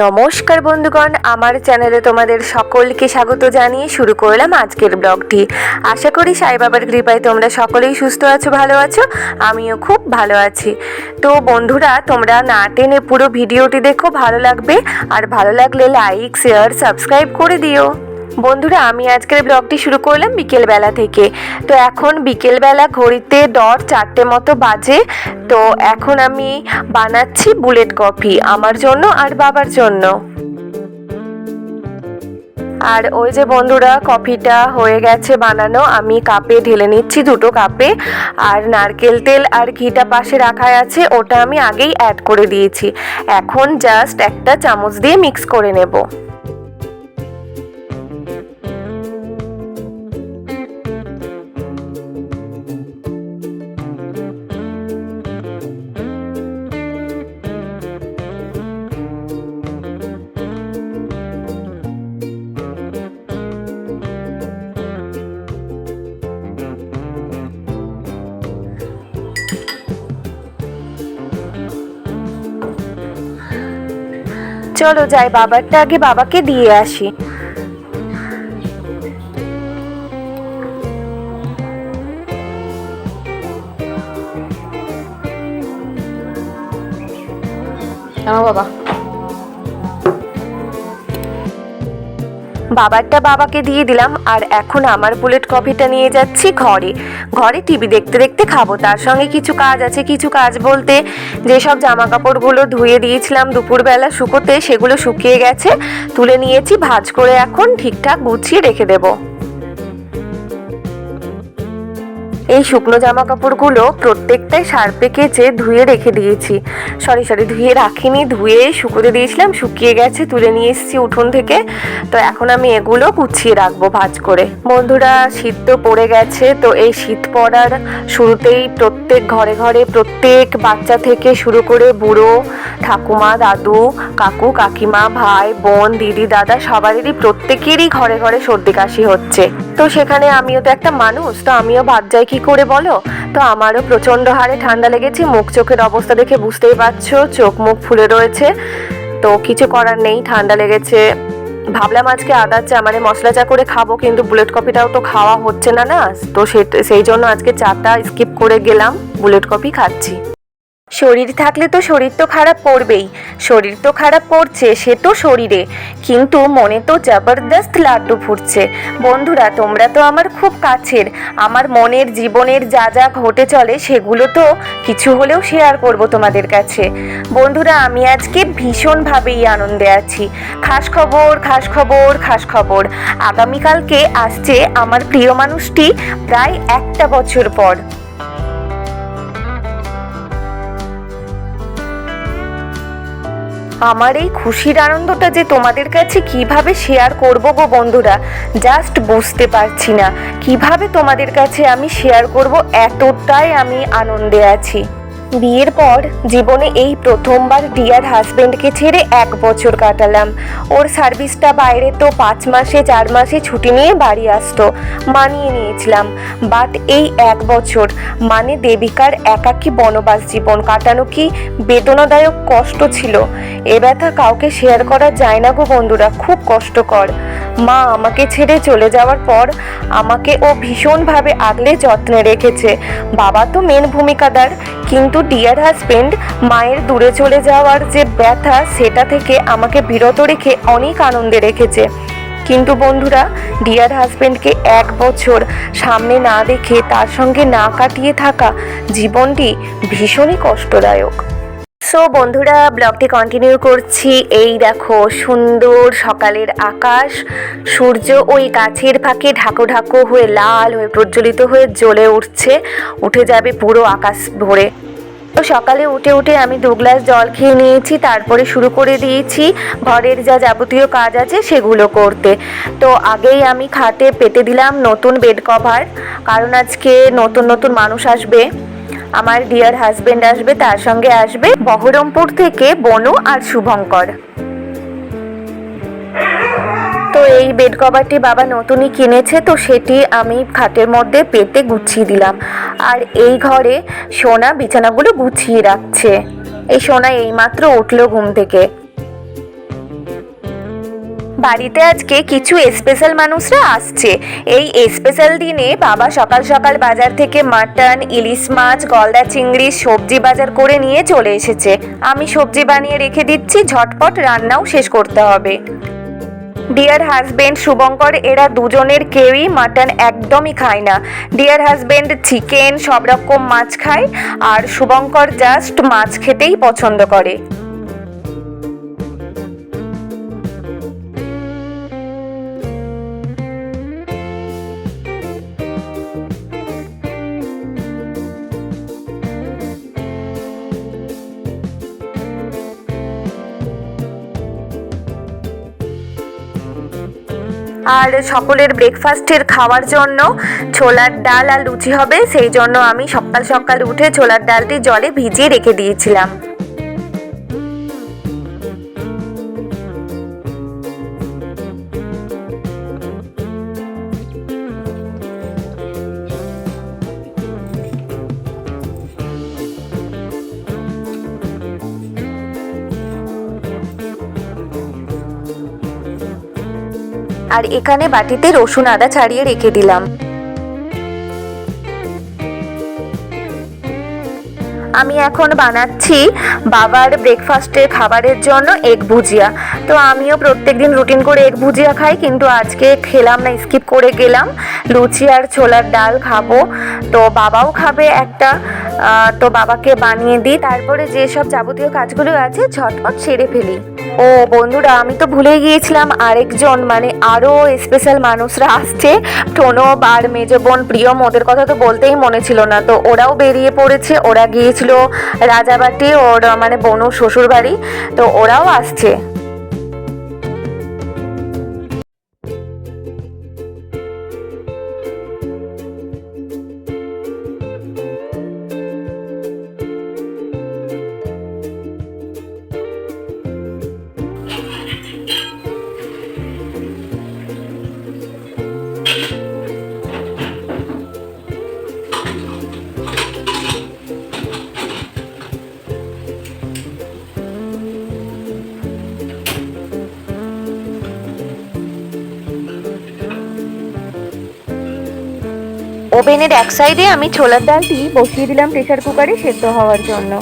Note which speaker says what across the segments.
Speaker 1: নমস্কার বন্ধুগণ, আমার চ্যানেলে তোমাদের সকলকে স্বাগত জানিয়ে শুরু করলাম আজকের ব্লগটি। আশা করি সাই বাবার কৃপায় তোমরা সকলেই সুস্থ আছো, ভালো আছো, আমিও খুব ভালো আছি। তো বন্ধুরা, তোমরা না টেনে পুরো ভিডিওটি দেখো, ভালো লাগবে। আর ভালো লাগলে লাইক, শেয়ার, সাবস্ক্রাইব করে দিও। বন্ধুরা, আমি আজকের ব্লগটি শুরু করলাম বিকেলবেলা থেকে। তো এখন বিকেলবেলা ঘড়িতে ডট চারটে মতো বাজে। তো এখন আমি বানাচ্ছি বুলেট কফি, আমার জন্য আর বাবার জন্য। আর ওই যে বন্ধুরা, কফিটা হয়ে গেছে বানানো। আমি কাপে ঢেলে নিচ্ছি দুটো কাপে। আর নারকেল তেল আর ঘিটা পাশে রাখা আছে, ওটা আমি আগেই অ্যাড করে দিয়েছি। এখন জাস্ট একটা চামচ দিয়ে মিক্স করে নেব। চলো যাই বাবারটা আগে বাবাকে দিয়ে আসি।
Speaker 2: আমার বাবা।
Speaker 1: বাবারটা বাবাকে দিয়ে দিলাম, আর এখন আমার বুলেট কফিটা নিয়ে যাচ্ছি ঘরে। ঘরে টিভি দেখতে দেখতে খাব, তার সঙ্গে কিছু কাজ আছে, কিছু কাজ বলতে যেসব জামা কাপড়গুলো ধুয়ে দিয়েছিলাম দুপুরবেলা শুকোতে, সেগুলো শুকিয়ে গেছে, তুলে নিয়েছি, ভাজ করে এখন ঠিকঠাক গুছিয়ে রেখে দেবো। এই শুকনো জামা কাপড়গুলো প্রত্যেকটাই সার্পে কেচে ধুয়ে রেখে দিয়েছি। সরি সরি, ধুয়ে রাখিনি ধুয়ে শুকোতে দিয়েছিলাম, শুকিয়ে গেছে, তুলে নিয়ে এসেছি উঠোন থেকে। তো এখন আমি এগুলো গুছিয়ে রাখব ভাজ করে। বন্ধুরা, শীত তো পড়ে গেছে, তো এই শীত পড়ার শুরুতেই প্রত্যেক ঘরে ঘরে প্রত্যেক বাচ্চা থেকে শুরু করে বুড়ো, ঠাকুমা, দাদু, কাকু, কাকিমা, ভাই, বোন, দিদি, দাদা সবারই প্রত্যেকেরই ঘরে ঘরে সর্দি কাশি হচ্ছে। তো সেখানে আমিও তো একটা মানুষ, তো আমিও বাদ যাই কি করে বলো? তো আমারও প্রচণ্ড হারে ঠান্ডা লেগেছে, মুখ চোখের অবস্থা দেখে বুঝতেই পারছ, চোখ মুখ ফুলে রয়েছে, তো কিছু করার নেই, ঠান্ডা লেগেছে। ভাবলাম আজকে আদার চা মানে মশলা চা করে খাব, কিন্তু বুলেট কফিটাও তো খাওয়া হচ্ছে না না, তো সেই জন্য আজকে চাটা স্কিপ করে গেলাম, বুলেট কফি খাচ্ছি। শরীর থাকলে তো শরীর তো খারাপ পড়বেই। শরীর তো খারাপ পড়ছে, সে তো শরীরে। কিন্তু মনে তো জবরদস্ত লাড্ডু ফুটছে। বন্ধুরা, তোমরা তো আমার খুব কাছের। আমার মনের, জীবনের যা যা ঘটে চলে, সেগুলো তো কিছু হলেও শেয়ার করব তোমাদের কাছে। বন্ধুরা, আমি আজকে ভীষণভাবেই আনন্দে আছি। খাস খবর খাস খবর খাস খবর। আগামীকালকে আসছে আমার প্রিয় মানুষটি প্রায় একটা বছর পর। আমার এই খুশির আনন্দটা যে তোমাদের কাছে কীভাবে শেয়ার করব গো বন্ধুরা জাস্ট বুঝতে পারছি না। কীভাবে তোমাদের কাছে আমি শেয়ার করব, এতটাই আমি আনন্দে আছি। বিয়ের পর জীবনে এই প্রথমবার ডিয়ার হাজবেন্ডকে ছেড়ে এক বছর কাটালাম। ওর সার্ভিসটা বাইরে তো পাঁচ মাসে, চার মাসে ছুটি নিয়ে বাড়ি আসতো, মানিয়ে নিয়েছিলাম। বাট এই এক বছর মানে দেবিকার একাকী বনবাস জীবন কাটানো কি বেদনাদায়ক কষ্ট ছিল? এ ব্যথা কাউকে শেয়ার করা যায় না গো বন্ধুরা, খুব কষ্টকর। মা আমাকে ছেড়ে চলে যাওয়ার পর আমাকে ও ভীষণভাবে আগলে যত্নে রেখেছে। বাবা তো মেন ভূমিকাদার, কিন্তু ডিয়ার হাজবেন্ড মায়ের দূরে চলে যাওয়ার যে ব্যথা, সেটা থেকে আমাকে বিরত রেখে অনেক আনন্দে রেখেছে। কিন্তু বন্ধুরা ডিয়ার হাজবেন্ডকে এক বছর সামনে না দেখে তার সঙ্গে না কাটিয়ে থাকা জীবনটি ভীষণই কষ্টদায়ক। সো বন্ধুরা ব্লগটি কন্টিনিউ করছি। এই দেখো, সুন্দর সকালের আকাশ। সূর্য ওই গাছের ফাঁকে ঢাকো ঢাকো হয়ে, লাল হয়ে, প্রজ্বলিত হয়ে জ্বলে উঠছে। উঠে যাবে পুরো আকাশ ভরে। সকালে উঠে উঠে আমি দু গ্লাস জল খেয়ে নিয়েছি, তারপরে শুরু করে দিয়েছি। ঘরের যা যাবতীয় কাজ আছে সেগুলো করতে। তো আগেই আমি খাটে পেতে দিলাম নতুন বেড কভার কারণ আজকে নতুন নতুন মানুষ আসবে, আমার ডিয়ার হাজবেন্ড আসবে, তার সঙ্গে আসবে বহরমপুর থেকে বনু আর শুভঙ্কর। তো এই বেড কভারটি বাবা নতুনই কিনেছে, তো সেটি আমি খাটের মধ্যে পেতে গুছিয়ে দিলাম। আর এই ঘরে সোনা বিছানাগুলো গুছিয়ে রাখছে। এই সোনা এইমাত্র উঠল ঘুম থেকে। বাড়িতে আজকে কিছু স্পেশাল মানুষরা আসছে। এই স্পেশাল দিনে বাবা সকাল সকাল বাজার থেকে মাটন ইলিশ মাছ, গলদা চিংড়ি, সবজি বাজার করে নিয়ে চলে এসেছে। আমি সবজি বানিয়ে রেখে দিচ্ছি, ঝটপট রান্নাও শেষ করতে হবে। ডিয়ার হাজবেন্ড শুভঙ্কর, এরা দুজনের কেউই মাটন একদমই খায় না। ডিয়ার হাজবেন্ড চিকেন সব রকম মাছ খায়, আর শুভঙ্কর জাস্ট মাছ খেতেই পছন্দ করে। আর সকলের ব্রেকফাস্টের খাওয়ার জন্য ছোলার ডাল আর লুচি হবে। সেই জন্য আমি সকাল সকাল উঠে ছোলার ডালটি জলে ভিজিয়ে রেখে দিয়েছিলাম। আর এখানে বাটিতে রসুন আদা ছাড়িয়ে রেখে দিলাম। আমি এখন বানাচ্ছি বাবার ব্রেকফাস্টের খাবারের জন্য এগ ভুজিয়া। তো আমিও প্রত্যেকদিন রুটিন করে এগ ভুজিয়া খাই, কিন্তু আজকে খেলাম না স্কিপ করে গেলাম। লুচি আর ছোলার ডাল খাব। তো বাবাও খাবে একটা তো বাবাকে বানিয়ে দিই। তারপরে যেসব যাবতীয় কাজগুলো আছে, ঝটপট সেরে ফেলি। ও বন্ধুরা, আমি তো ভুলে গিয়েছিলাম, আরেকজন মানে আরও স্পেশাল মানুষরা আসছে। প্রণব আর মেজ বোন, প্রিয়ম, ওদের কথা তো বলতেই মনে ছিল না। তো ওরাও বেরিয়ে পড়েছে, ওরা গিয়েছিল রাজাবাটি ওর মানে বনু শ্বশুর বাড়ি তো ওরাও আসছে। ওভেনের এক সাইডে আমি ছোলার ডালটি বসিয়ে দিলাম প্রেশার কুকারে সেদ্ধ হওয়ার জন্য।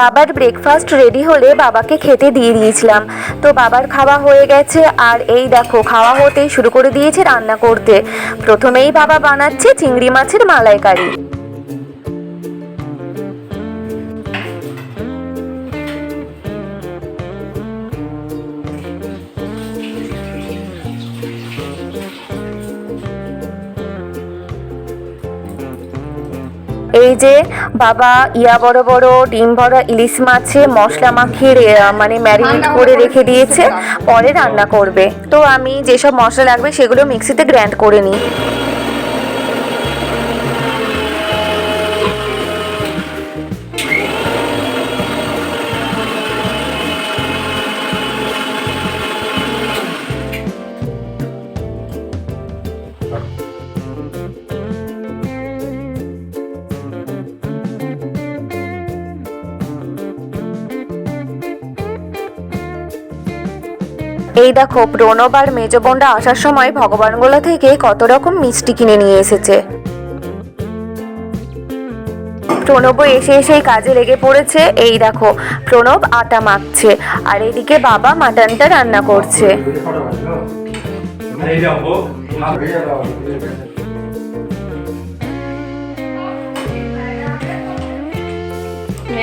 Speaker 1: বাবার ব্রেকফাস্ট রেডি হলে বাবাকে খেতে দিয়ে দিয়েছিলাম। তো বাবার খাওয়া হয়ে গেছে, আর এই দেখো, খাওয়া হতেই শুরু করে দিয়েছে রান্না করতে। প্রথমেই বাবা বানাচ্ছে চিংড়ি মাছের মালাইকারি। এই যে বাবা ইয়া বড় বড় ডিম ভরা ইলিশ মাছে মশলা মাখিয়ে মানে ম্যারিনেট করে রেখে দিয়েছে পরে রান্না করবে। তো আমি যেসব মশলা লাগবে সেগুলো মিক্সিতে গ্র্যান্ড করে নিই। এই দেখো, প্রণব আর মেজ বোনরা আসার সময় ভগবানগোলা থেকে কত রকম মিষ্টি কিনে নিয়ে এসেছে। প্রণবও এসে এসেই কাজে লেগে পড়েছে। এই দেখো, প্রণব আটা মাখছে আর এদিকে বাবা মাটনটা রান্না করছে।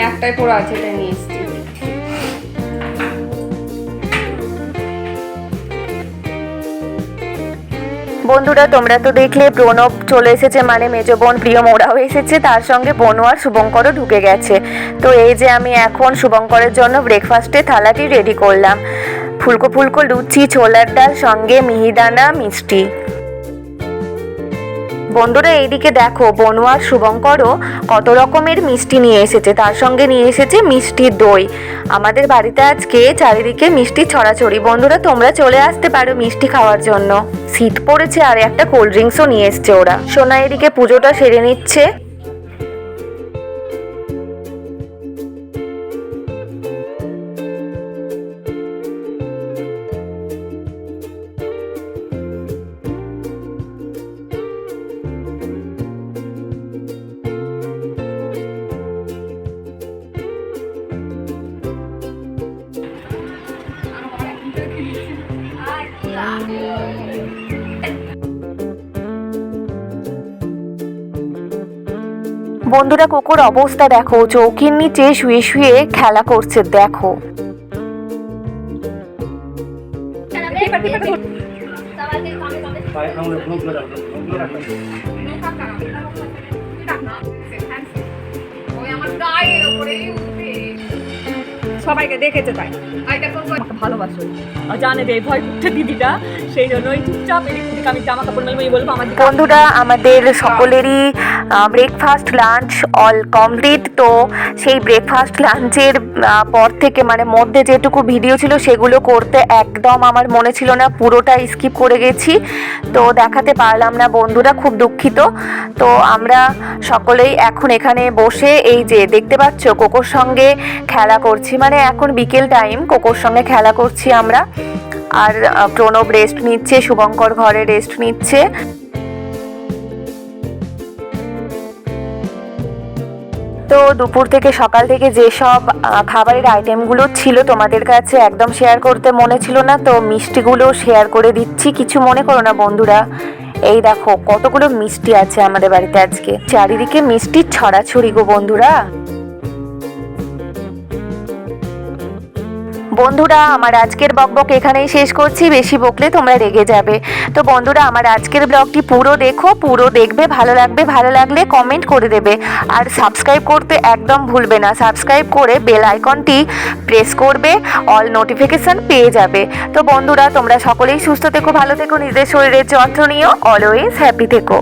Speaker 2: একটাই পড়ে আছে এটা
Speaker 1: বন্ধুরা, তোমরা তো দেখলে প্রণব চলে এসেছে মানে মেজো বোন প্রিয় মোড়াও এসেছে, তার সঙ্গে বনু আর শুভঙ্করও ঢুকে গেছে। তো এই যে আমি এখন শুভঙ্করের জন্য ব্রেকফাস্টে থালাটি রেডি করলাম। ফুলকো ফুলকো লুচি, ছোলার ডাল, সঙ্গে মিহিদানা, মিষ্টি। বন্ধুরা এইদিকে দেখো বনোয়ার শুভঙ্করও কত রকমের মিষ্টি নিয়ে এসেছে। তার সঙ্গে নিয়ে এসেছে মিষ্টির দই। আমাদের বাড়িতে আজকে চারিদিকে মিষ্টি ছড়াছড়ি। বন্ধুরা, তোমরা চলে আসতে পারো মিষ্টি খাওয়ার জন্য। শীত পড়েছে আর একটা কোল্ড ড্রিঙ্কসও নিয়ে এসছে ওরা। সোনা এদিকে পুজোটা সেরে নিচ্ছে। বন্ধুরা কোকোর অবস্থা দেখো চৌকির নিচে শুয়ে শুয়ে খেলা করছে দেখো।
Speaker 2: সবাইকে দেখেছে তাই। আমাকে ভালোবাসো।
Speaker 3: জানে যে ভয় করছে দিদিটা, সেই জন্যই চুপচাপ এদিক আমি জামা কাপড় এই বলব
Speaker 1: বন্ধুরা, আমাদের সকলেরই ব্রেকফাস্ট লাঞ্চ অল কমপ্লিট তো সেই ব্রেকফাস্ট লাঞ্চের পর থেকে মানে মধ্যে যেটুকু ভিডিও ছিল সেগুলো করতে একদম আমার মনে ছিল না পুরোটা স্কিপ করে গেছি। তো দেখাতে পারলাম না বন্ধুরা, খুব দুঃখিত। তো আমরা সকলেই এখন এখানে বসে এই যে দেখতে পাচ্ছ, কোকোর সঙ্গে খেলা করছি। মানে এখন বিকেল টাইম কোকোর সঙ্গে খেলা করছি আমরা। আর প্রণব রেস্ট নিচ্ছে, শুভঙ্কর ঘরে রেস্ট নিচ্ছে। তো দুপুর থেকে সকাল থেকে যেসব খাবারের আইটেমগুলো ছিল তোমাদের কাছে একদম শেয়ার করতে মনে ছিল না, তো মিষ্টিগুলো শেয়ার করে দিচ্ছি। কিছু মনে করো না বন্ধুরা। এই দেখো, কতগুলো মিষ্টি আছে আমাদের বাড়িতে আজকে। চারিদিকে মিষ্টির ছড়াছড়ি গো বন্ধুরা। বন্ধুরা, আমার আজকের বকবক এখানেই শেষ করছি। বেশি বকলে তোমরা রেগে যাবে। তো বন্ধুরা, আমার আজকের ব্লগটি পুরো দেখো, পুরো দেখবে, ভালো লাগবে, ভালো লাগলে কমেন্ট করে দেবে। আর সাবস্ক্রাইব করতে একদম ভুলবে না। সাবস্ক্রাইব করে বেল আইকনটি প্রেস করবে অল নোটিফিকেশন পেয়ে যাবে। তো বন্ধুরা, তোমরা সকলেই সুস্থ থেকো, ভালো থেকো নিজের শরীরের যত্ন নিও অলওয়েজ হ্যাপি থেকো।